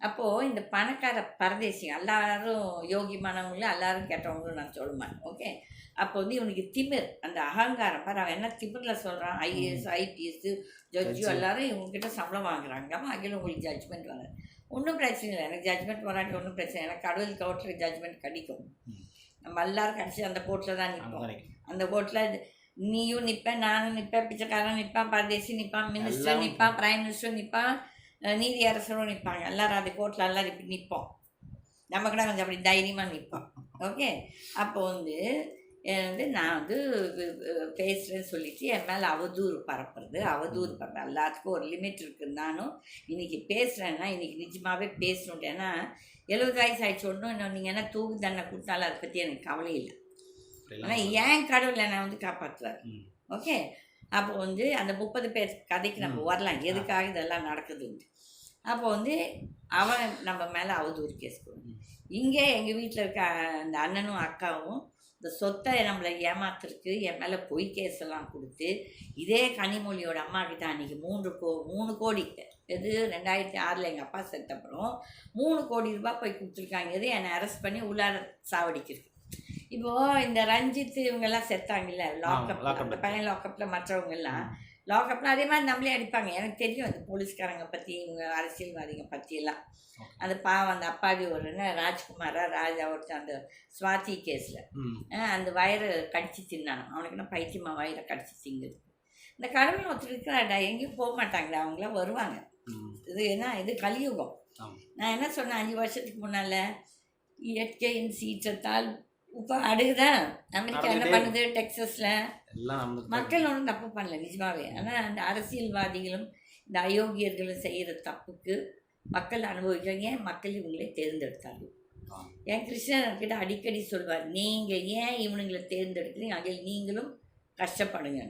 அப்போது இந்த பணக்கார பரதேசிங்க எல்லாரும் யோகிமானவங்களும் எல்லாரும் கெட்டவங்களும் நான் சொல்ல மாட்டேன் ஓகே அப்போ வந்து இவனுக்கு திமிர் அந்த அகங்காரம். பாரு அவன் என்ன திமிரில் சொல்கிறான் ஐஏஎஸ் ஐபிஎஸ் ஜட்ஜு. எல்லாரும் இவங்ககிட்ட சம்பளம் வாங்குறாங்க. அகில உங்களுக்கு ஜட்ஜ்மெண்ட் வராது. ஒன்றும் பிரச்சனை இல்லை. எனக்கு ஜட்ஜ்மெண்ட் வராட்டி ஒன்றும் பிரச்சனை இல்லை. எனக்கு கடவுள் கவுட்டர் ஜட்ஜ்மெண்ட் கிடைக்கும். நம்ம எல்லாரும் கடைசி அந்த கோர்ட்டில் தான் நிற்போம். அந்த கோர்ட்டில் நீயும் நிற்பேன் நானும் நிற்பேன் பிச்சைக்காரன் நிற்பான் பரதேசி நிற்பான் மினிஸ்டர் நிற்பான் பிரைம் மினிஸ்டர் நிற்பான் நீதி அரசரும் நிற்பாங்க. எல்லாரும் அந்த கோர்ட்டில் எல்லாரும் இப்படி நிற்போம். நம்ம கூட கொஞ்சம் அப்படி தைரியமாக நிற்போம். ஓகே? அப்போ வந்து வந்து நான் வந்து பேசுகிறேன்னு சொல்லிட்டு என் மேலே அவதூறு பரப்புறது. அவதூறு பரப்புறது எல்லாத்துக்கும் ஒரு லிமிட் இருக்குது நானும் இன்னைக்கு பேசுகிறேன்னா இன்னைக்கு நிஜமாகவே பேசணும். ஏன்னா எழுபது வயசு ஆயிடுச்சு. ஒன்றும் இன்னும் நீங்கள் என்ன தூக்கு தண்டனை கொடுத்தாலும் அதை பற்றி எனக்கு கவலை இல்லை. ஆனால் ஏன் கடவுளை நான் வந்து காப்பாற்றுவார் ம். ஓகே? அப்போ வந்து அந்த முப்பது பேர் கதைக்கு நம்ம. வரலாம். எதுக்காக இதெல்லாம் நடக்குதுன்ட்டு அப்போ வந்து அவன் நம்ம மேலே அவதூறு கேஸ் ம். இங்கே எங்கள் வீட்டில் இருக்க அந்த அண்ணனும் அக்காவும் இந்த சொத்தை நம்மளை ஏமாத்துறதுக்கு என் மேலே பொய் கேஸ் எல்லாம் கொடுத்து இதே கனிமொழியோட அம்மா கிட்ட அன்றைக்கி மூன்று கோ மூணு கோடி. இது ரெண்டாயிரத்தி ஆறில் எங்கள் அப்பா செத்தப்புறம் மூணு கோடி ரூபாய் போய் கொடுத்துருக்காங்க. இது என்னை அரெஸ்ட் பண்ணி உள்ளார சாவடிக்கிறது இப்போ இந்த ரஞ்சித் இவங்கெல்லாம் செத்தாங்கல்ல லாக்அப். பையன் லாக்அப்பில் மற்றவங்க எல்லாம் லாக்அப்பில் அதே மாதிரி நம்மளே அடிப்பாங்க எனக்கு தெரியும் அந்த போலீஸ்காரங்க பற்றி இவங்க அரசியல்வாதிங்க பற்றி எல்லாம் Okay. அந்த பாவம் அந்த அப்பாவி ஒரு என்ன ராஜ்குமாரா ராஜா ஒருத்தன் அந்த ஸ்வாதி கேஸில். அந்த வயரை கடிச்சு தின்னானோ அவனுக்கு என்ன பைத்தியமா வயிறை கடிச்சு திங்குது இந்த கடவுள் ஒருத்தர் இருக்கிறாடா எங்கேயும் போக மாட்டாங்கடா அவங்களாம் வருவாங்க. இது என்ன இது கலியுகம். நான் என்ன சொன்னேன் அஞ்சு வருஷத்துக்கு முன்னால் இயற்கையின் சீற்றத்தால் இப்போ அடுகுதான் அமெரிக்கா என்ன பண்ணுது? டெக்ஸஸில் மக்கள் ஒன்றும் தப்பு பண்ணல நிஜமாவே. ஆனால் அந்த அரசியல்வாதிகளும் இந்த அயோக்கியர்களும் செய்கிற தப்புக்கு மக்கள் அனுபவிக்கிறாங்க. ஏன் மக்கள் இவங்களே தேர்ந்தெடுத்தார்கள்? ஆ. என் கிருஷ்ணர்கிட்ட அடிக்கடி சொல்வார் நீங்கள் ஏன் இவனுங்களை தேர்ந்தெடுக்கிறீங்க? அதில் நீங்களும் கஷ்டப்படுங்க.